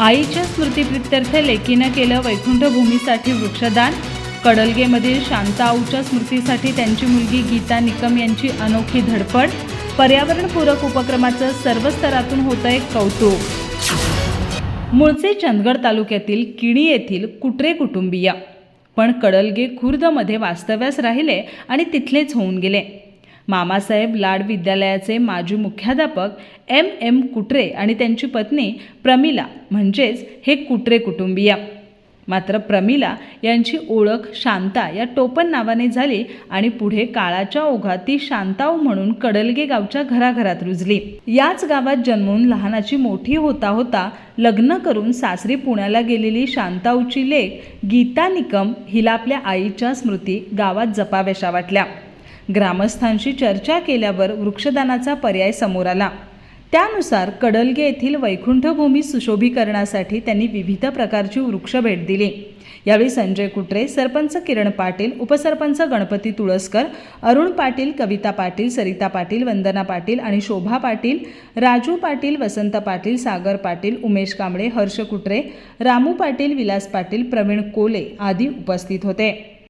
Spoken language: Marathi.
आईच्या स्मृतीप्रित्यर्थ लेकीनं केलं वैकुंठभूमीसाठी वृक्षदान. कडलगेमधील शांताऊच्या स्मृतीसाठी त्यांची मुलगी गीता निकम यांची अनोखी धडपड. पर्यावरणपूरक उपक्रमाचं सर्व स्तरातून होतंय कौतुक. मूळचे चंदगड तालुक्यातील किणी येथील कुटरे कुटुंबीय. पण कडलगे खुर्दमध्ये वास्तव्यास राहिले आणि तिथलेच होऊन गेले. मामासाहेब लाड विद्यालयाचे माजी मुख्याध्यापक एम एम कुटरे आणि त्यांची पत्नी प्रमिला म्हणजेच हे कुटरे कुटुंबीय. मात्र प्रमिला यांची ओळख शांता या टोपण नावाने झाली आणि पुढे काळाच्या ओघात ती शांताऊ म्हणून कडलगे गावच्या घराघरात रुजली. याच गावात जन्मून लहानाची मोठी होता होता लग्न करून सासरी पुण्याला गेलेली शांताऊची लेख गीता निकम हिला आपल्या आईच्या स्मृती गावात जपाव्याशा वाटल्या. ग्रामस्थांशी चर्चा केल्यावर वृक्षदानाचा पर्याय समोर आला. त्यानुसार कडलगे येथील वैकुंठभूमी सुशोभीकरणासाठी त्यांनी विविध प्रकारची वृक्ष भेट दिली. यावेळी संजय कुटरे सरपंच किरण पाटील उपसरपंच गणपती तुळसकर अरुण पाटील कविता पाटील सरिता पाटील वंदना पाटील आणि शोभा पाटील राजू पाटील वसंत पाटील सागर पाटील उमेश कांबळे हर्ष कुटरे रामू पाटील विलास पाटील प्रवीण कोले आदी उपस्थित होते.